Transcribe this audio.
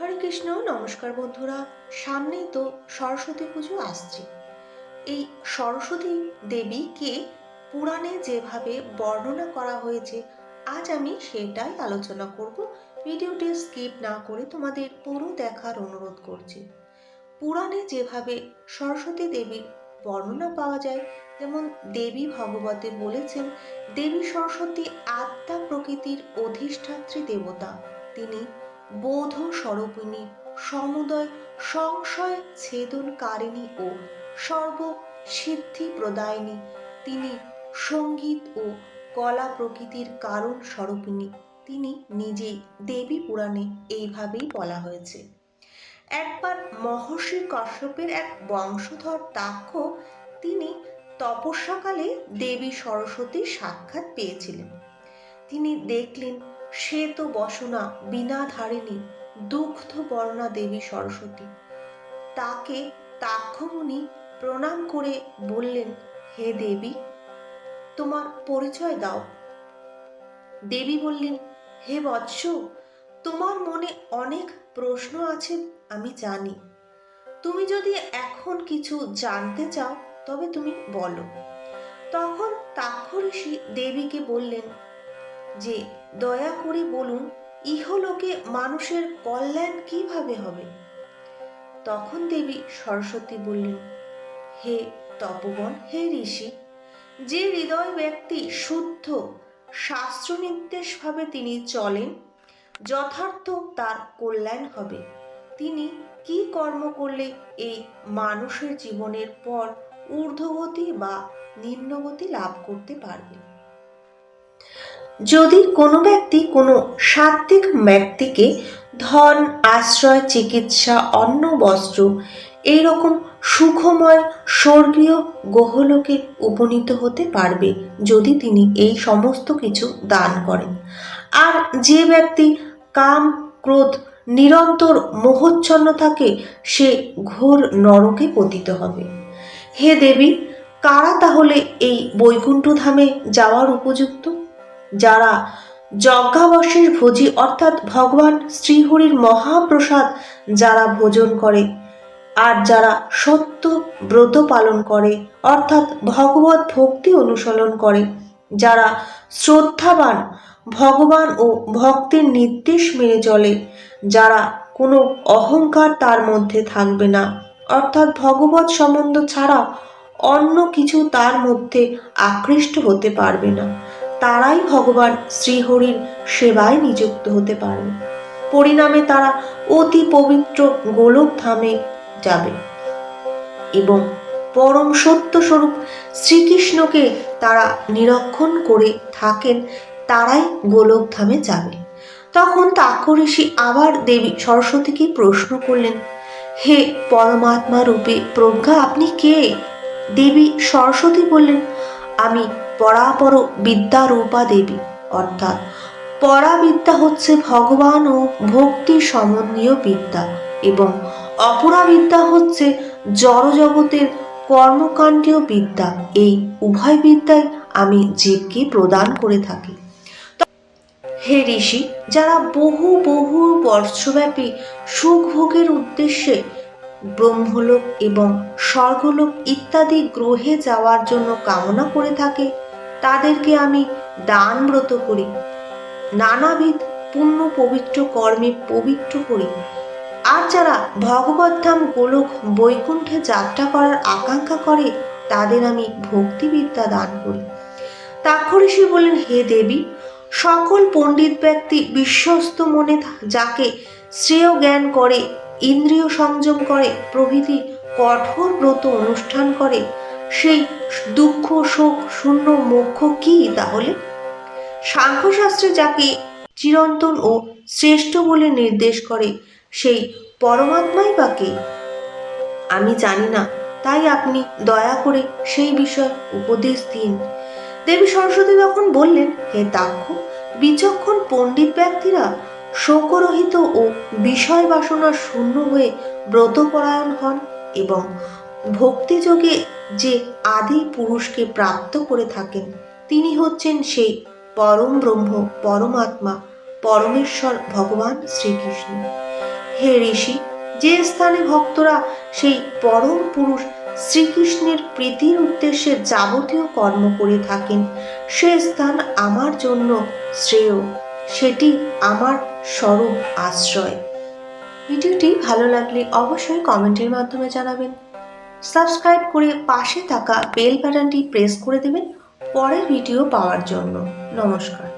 হরে কৃষ্ণ, নমস্কার বন্ধুরা। সামনেই তো সরস্বতী পুজো আসছে। এই সরস্বতী দেবীকে পুরাণে যেভাবে বর্ণনা করা হয়েছে, আজ আমি সেটাই আলোচনা করব। ভিডিওটি স্কিপ না করে তোমাদের পুরো দেখার অনুরোধ করছি। পুরাণে যেভাবে সরস্বতী দেবীর বর্ণনা পাওয়া যায়, যেমন দেবী ভগবতে বলেছেন, দেবী সরস্বতী আত্মা প্রকৃতির অধিষ্ঠাত্রী দেবতা। তিনি বোধ স্বরূপিণী সমুদয় সংশয় ছেদনকারিণী ও সর্ব সিদ্ধি প্রদায়িনী তিনি সংগীত ও কলা প্রকৃতির কারণ স্বরূপিণী। তিনি নিজেই দেবী পুরাণে এইভাবেই বলা হয়েছে। একবার মহর্ষি কশ্যপের এক বংশধর তাক্ষ তিনি তপস্যাকালে দেবী সরস্বতীর সাক্ষাৎ পেয়েছিলেন। তিনি দেখলেন শ্বেত বসনা বিনাধারিণী দুগ্ধ বর্ণা দেবী সরস্বতী। তাকে তাক্ষমুনি প্রণাম করে বললেন, হে দেবী, তোমার পরিচয় দাও। দেবী বললেন, হে বৎস, তোমার মনে অনেক প্রশ্ন আছে, আমি জানি। তুমি যদি এখন কিছু জানতে চাও, তবে তুমি বলো। তখন তাক্ষ ঋষি দেবীকে বললেন যে দয়া করে বলুন, ইহলোকে মানুষের কল্যাণ কীভাবে হবে? তখন দেবী সরস্বতী বললেন, হে তপবন, হে ঋষি, যে হৃদয় ব্যক্তি শুদ্ধ শাস্ত্র নির্দেশভাবে তিনি চলেন, যথার্থ তার কল্যাণ হবে। তিনি কি কর্ম করলে এই মানুষের জীবনের পর ঊর্ধ্বগতি বা নিম্নগতি লাভ করতে পারবে যদি কোনো ব্যক্তি কোনো সাত্ত্বিক ব্যক্তিকে ধন, আশ্রয়, চিকিৎসা, অন্ন, বস্ত্র এইরকম সুখময়, স্বর্গীয় গোহলোকে উপনীত হতে পারবে যদি তিনি এই সমস্ত কিছু দান করেন। আর যে ব্যক্তি কাম, ক্রোধ, নিরন্তর মোহচ্ছন্ন থাকে সে ঘোর নরকে পতিত হবে। হে দেবী, কারা তাহলে এই বৈকুণ্ঠ ধামে যাওয়ার উপযুক্ত? যারা যজ্ঞাবশের ভোজি অর্থাৎ ভগবান শ্রীহরির মহাপ্রসাদ যারা ভোজন করে, আর যারা সত্য ব্রত পালন করে, অর্থাৎ ভগবত ভক্তি অনুসরণ করে, যারা শ্রদ্ধাবান ভগবান ও ভক্তের নির্দেশ মেনে চলে, যারা কোনো অহংকার তার মধ্যে থাকবে না, অর্থাৎ ভগবত সম্বন্ধ ছাড়া অন্য কিছু তার মধ্যে আকৃষ্ট হতে পারবে না। তারাই ভগবান শ্রীহরির সেবায় নিযুক্ত হতে পারবে পরিণামে তারা অতি পবিত্র গোলক ধামে যাবে এবং পরম সত্য স্বরূপ শ্রীকৃষ্ণকে তারা নিরক্ষণ করে থাকেন, তারাই গোলক ধামে যাবে। তখন তাক্ষ ঋষি আবার দেবী সরস্বতীকে প্রশ্ন করলেন, হে পরমাত্মা রূপে প্রজ্ঞা, আপনি কে? দেবী সরস্বতী বললেন আমি পরাপর বিদ্যারূপা দেবী, অর্থাৎ পরাবিদ্যা হচ্ছে ভগবান ও ভক্তি সম্বন্ধীয় বিদ্যা এবং অপরা বিদ্যা হচ্ছে জড়জগতের কর্মকাণ্ডীয় বিদ্যা। এই উভয় বিদ্যাই আমি জীবকে প্রদান করে থাকি। হে ঋষি, যারা বহু বহু বর্ষব্যাপী সুখ ভোগের উদ্দেশ্যে ব্রহ্মলোক এবং স্বর্গলোক ইত্যাদি গ্রহে যাওয়ার জন্য কামনা করে থাকে, তাদেরকে আমি দান ব্রত করি। নানাবিধ পুণ্য পবিত্র কর্মে পবিত্র করি। আর যারা ভগবদ্ধাম গোলক বৈকুণ্ঠে যাত্রা করার আকাঙ্ক্ষা করে, তাদের আমি ভক্তিবিদ্যা দান করি। তাক্ষ বলেন হে দেবী, সকল পণ্ডিত ব্যক্তি বিশ্বস্ত মনে যাকে শ্রেয় জ্ঞান করে ইন্দ্রিয় সংযম করে, প্রভৃতি কঠোর ব্রত অনুষ্ঠান করে, সেই দুঃখ, শোক, শূন্য, মোক্ষ কি তাহলে? সাংখ্যশাস্ত্রে যাকে চিরন্তন ও শ্রেষ্ঠ বলে নির্দেশ করে, সেই পরমাত্মাই বা কে? আমি জানি না, তাই আপনি দয়া করে সেই বিষয় উপদেশ দিন। দেবী সরস্বতী তখন বললেন, হে তাক্ষ বিচক্ষণ পণ্ডিত ব্যক্তিরা শোকরহিত ও বিষয় বাসনা শূন্য হয়ে ব্রতপরায়ণ হন এবং ভক্তিযোগে যে আদি পুরুষকে প্রাপ্ত করে থাকেন, তিনি হচ্ছেন সেই পরম ব্রহ্ম, পরমাত্মা, পরমেশ্বর ভগবান শ্রীকৃষ্ণ। হে ঋষি, যে স্থানে ভক্তরা সেই পরম পুরুষ শ্রীকৃষ্ণের প্রীতির উদ্দেশ্যে যাবতীয় কর্ম করে থাকেন, সে স্থান আমার জন্য শ্রেয়। সেটি আমার স্বরূপ আশ্রয়। ভিডিওটি ভালো লাগলে অবশ্যই কমেন্টের মাধ্যমে জানাবেন। সাবস্ক্রাইব করে পাশে থাকা বেল বাটনটি প্রেস করে দেবেন পরের ভিডিও পাওয়ার জন্য। নমস্কার।